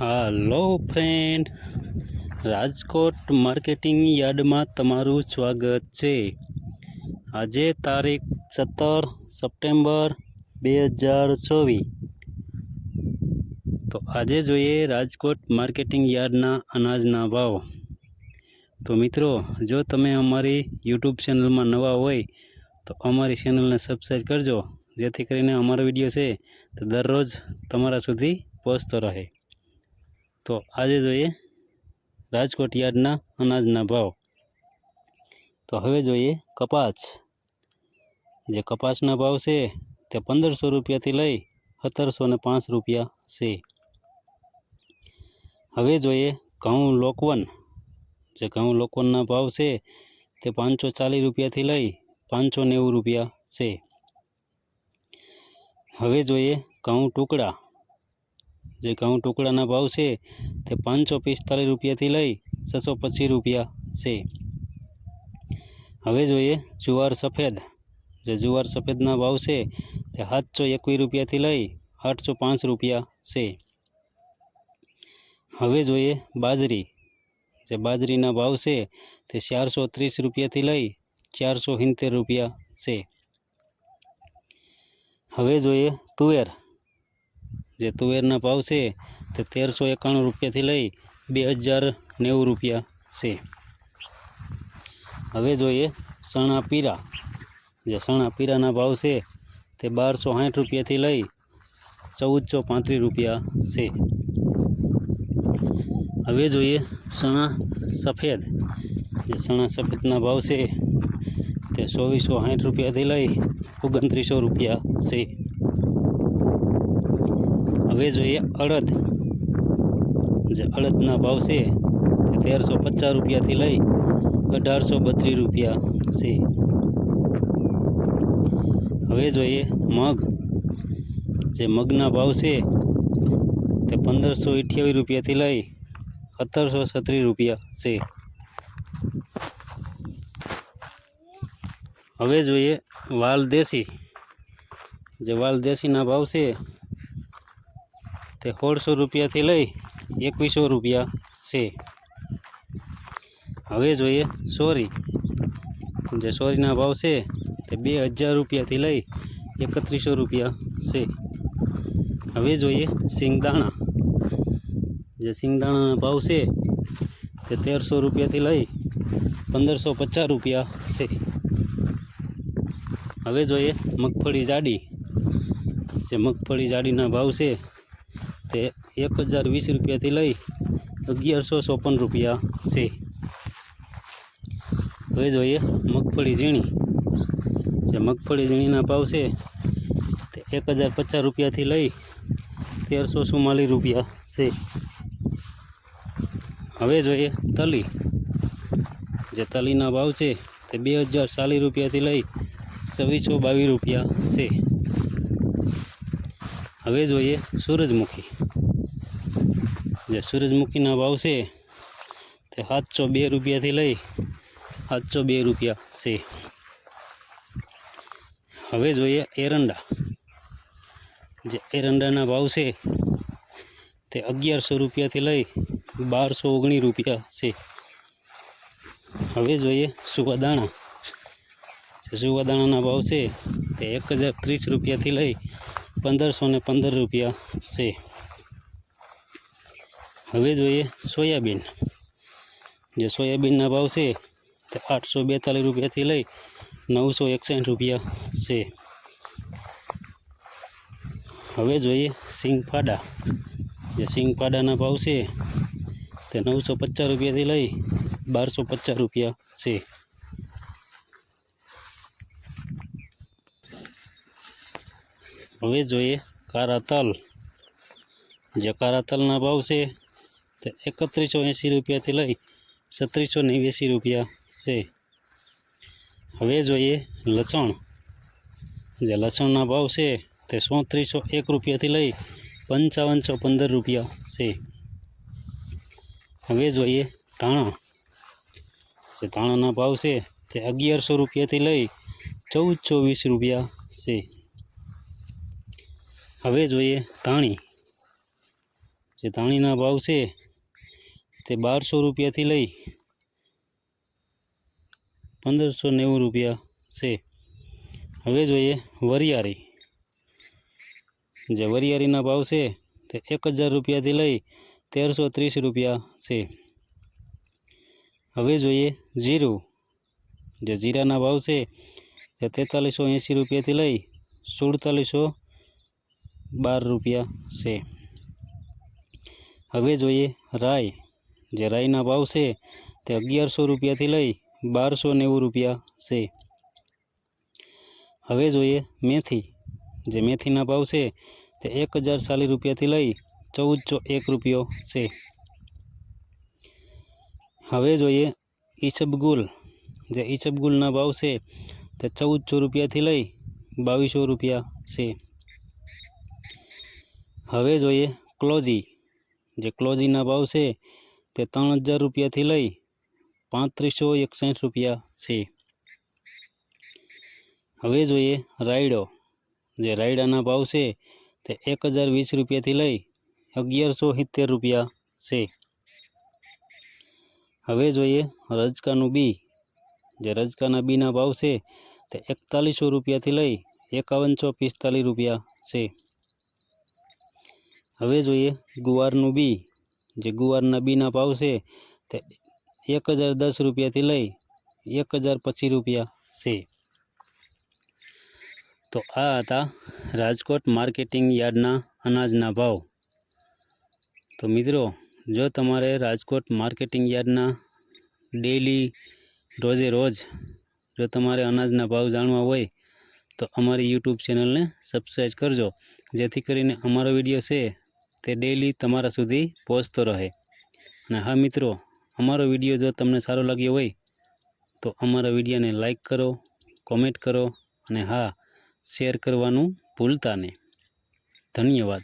હાલો friend Rajkot marketing યાર્ડમાં તમારું સ્વાગત છે. આજે તારીખ સત્તર સપ્ટેમ્બર બે હજાર ચોવીસ. તો આજે જોઈએ રાજકોટ માર્કેટિંગ યાર્ડના અનાજના ભાવ. તો મિત્રો, જો તમે અમારી યુટ્યુબ ચેનલમાં નવા હોય, તો અમારી ચેનલને સબસ્ક્રાઈબ કરજો. જેથી કરીને અમારો વીડિયો છે તો દરરોજ તમારા સુધી પહોંચતો રહે. તો આજે જોઈએ રાજકોટ યાર્ડના અનાજના ભાવ. તો હવે જોઈએ કપાસ. જે કપાસના ભાવ છે તે પંદરસો રૂપિયાથી લઈ સત્તરસો ને પાંચ રૂપિયા છે. હવે જોઈએ ઘઉં લોકવન. જે ઘઉં લોકવનના ભાવ છે તે પાંચસો ચાલીસ રૂપિયાથી લઈ પાંચસો નેવું રૂપિયા છે. હવે જોઈએ ઘઉં ટુકડા. જે ઘઉં ટુકડાના ભાવ છે તે પાંચસો પિસ્તાલીસ રૂપિયાથી લઈ છસો પચીસ રૂપિયા છે. હવે જોઈએ જુવાર સફેદ. જે જુવાર સફેદના ભાવ છે તે સાતસો એકવીસ રૂપિયાથી લઈ આઠસો પાંચ રૂપિયા છે. હવે જોઈએ બાજરી. જે બાજરીના ભાવ છે તે ચારસો ત્રીસ રૂપિયાથી લઈ ચારસો સિત્તેર રૂપિયા છે. હવે જોઈએ તુવેર. જે તુવેરના ભાવ છે તે તેરસો એકાણું રૂપિયાથી લઈ બે હજાર નેવું રૂપિયા છે. હવે જોઈએ ચણા પીરા. જે ચણા પીરાના ભાવ છે તે બારસો સાઠ રૂપિયાથી લઈ ચૌદસો પાંત્રીસ રૂપિયા છે. હવે જોઈએ ચણા સફેદ. જે ચણા સફેદના ભાવ છે તે ચોવીસો સાઠ રૂપિયાથી લઈ ઓગણત્રીસો રૂપિયા છે. હવે જોઈએ અડદ. જે અડદના ભાવ છે તે તેરસો પચાસ રૂપિયાથી લઈ અઢારસો બત્રીસ રૂપિયા છે. હવે જોઈએ મગ. જે મગના ભાવ છે તે પંદરસો અઠ્યાવીસ રૂપિયાથી લઈ સત્તરસો છત્રીસ રૂપિયા છે. હવે જોઈએ વાલ દેશી. જે વાલ દેશીના ભાવ છે તે સોળસો રૂપિયાથી લઈ એકવીસો રૂપિયા છે. હવે જોઈએ સોરી. જે સોરીના ભાવ છે, તે બે હજાર રૂપિયાથી લઈ એકત્રીસો રૂપિયા છે. હવે જોઈએ સિંગદાણા. જે સિંગદાણાના ભાવ છે, તે તેરસો રૂપિયાથી લઈ પંદરસો પચાસ રૂપિયા છે. હવે જોઈએ મગફળી જાડી. જે મગફળી જાડીના ભાવ છે તે એક હજાર વીસ રૂપિયાથી લઈ અગિયારસો ચોપન રૂપિયા છે. હવે જોઈએ મગફળી ઝીણી. જે મગફળી ઝીણીના ભાવ છે, તે એક હજાર પચાસ રૂપિયાથી લઈ તેરસો ચુમ્માલીસ રૂપિયા છે. હવે જોઈએ તલી. જે તલીના ભાવ છે, તે બે હજાર ચાલીસ રૂપિયાથી લઈ છવ્વીસો બાવીસ રૂપિયા છે. હવે જોઈએ સૂરજમુખી. જે સૂરજમુખીના ભાવ છે તે સાતસો બે રૂપિયાથી લઈ સાતસો બે રૂપિયા છે. હવે જોઈએ એરંડા. જે એરંડાના ભાવ છે તે અગિયારસો રૂપિયાથી લઈ બારસો ઓગણીસ રૂપિયા છે. હવે જોઈએ સુવાદાણા જે સુવાદાણાના ભાવ છે તે એક હજાર ત્રીસ રૂપિયાથી લઈ પંદરસો ને પંદર રૂપિયા છે. હવે જોઈએ સોયાબીન. જે સોયાબીનના ભાવ છે તે આઠસો બેતાલીસ રૂપિયાથી લઈ નવસો એકસઠ રૂપિયા છે. હવે જોઈએ સિંગફાડા. જે સિંગફાડાના ભાવ છે તે નવસો પચાસ રૂપિયાથી લઈ બારસો પચાસ રૂપિયા છે. હવે જોઈએ કારા તલ જે કારા તલના ભાવ છે તે એકત્રીસો એંસી રૂપિયાથી લઈ છત્રીસો નેવ્યાસી રૂપિયા છે. હવે જોઈએ લસણ. જે લસણના ભાવ છે તે સોત્રીસો એક રૂપિયાથી લઈ પંચાવનસો પંદર રૂપિયા છે. હવે જોઈએ ધાણા. જે ધાણાના ભાવ છે તે અગિયારસો રૂપિયાથી લઈ ચૌદસો વીસ રૂપિયા છે. હવે જોઈએ ધાણી. જે ધાણીના ભાવ છે તે બારસો રૂપિયાથી લઈ પંદરસો નેવું રૂપિયા છે. હવે જોઈએ વરિયાળી. જે વરિયાળીના ભાવ છે તે એક હજાર રૂપિયાથી લઈ તેરસો ત્રીસ રૂપિયા છે. હવે જોઈએ જીરું. જે જીરાના ભાવ છે તે તેતાલીસો એંસી રૂપિયાથી લઈ સુડતાલીસો બાર રૂપિયા છે. હવે જોઈએ રાઈ. જે રાઈના ભાવ છે તે અગિયારસો રૂપિયાથી લઈ બારસો નેવું રૂપિયા છે. હવે જોઈએ મેથી. જે મેથીના ભાવ છે તે એક હજાર ચાલીસ રૂપિયાથી લઈ ચૌદસો એક રૂપિયો છે. હવે જોઈએ ઈસબગુલ જે ઈસબગુલના ભાવ છે તે ચૌદસો રૂપિયાથી લઈ બાવીસો રૂપિયા છે. હવે જોઈએ ક્લોઝી જે ક્લોજીના ભાવ છે તે ત્રણ હજાર રૂપિયાથી લઈ પાંત્રીસો એકસઠ રૂપિયા છે. હવે જોઈએ રાયડો, જે રાયડાના ભાવ છે તે એક હજાર વીસ રૂપિયાથી લઈ અગિયારસો સિત્તેર રૂપિયા છે. હવે જોઈએ રજકાનું બી, જે રજકાના બીના ભાવ છે તે એકતાલીસો રૂપિયાથી લઈ એકાવનસો પિસ્તાલીસ રૂપિયા છે. હવે જોઈએ ગુવારનું બી. જે ગુવારના બીના ભાવ છે તે એક હજાર દસ રૂપિયાથી લઈ એક હજાર પચીસ રૂપિયા છે. તો આ હતા રાજકોટ માર્કેટિંગ યાર્ડના અનાજના ભાવ. તો મિત્રો, જો તમારે રાજકોટ માર્કેટિંગ યાર્ડના ડેલી રોજે રોજ જો તમારે અનાજના ભાવ જાણવા હોય, તો અમારી યુટ્યુબ ચેનલને સબસ્ક્રાઈબ કરજો. જેથી કરીને અમારો વીડિયો છે તે ડેલી તમારા સુધી પહોંચતો રહે. અને હા મિત્રો, અમારો વીડિયો જો તમને સારો લાગ્યો હોય, તો અમારા વિડીયોને લાઈક કરો કોમેન્ટ કરો અને હા શેર કરવાનું ભૂલતા નહીં. ધન્યવાદ.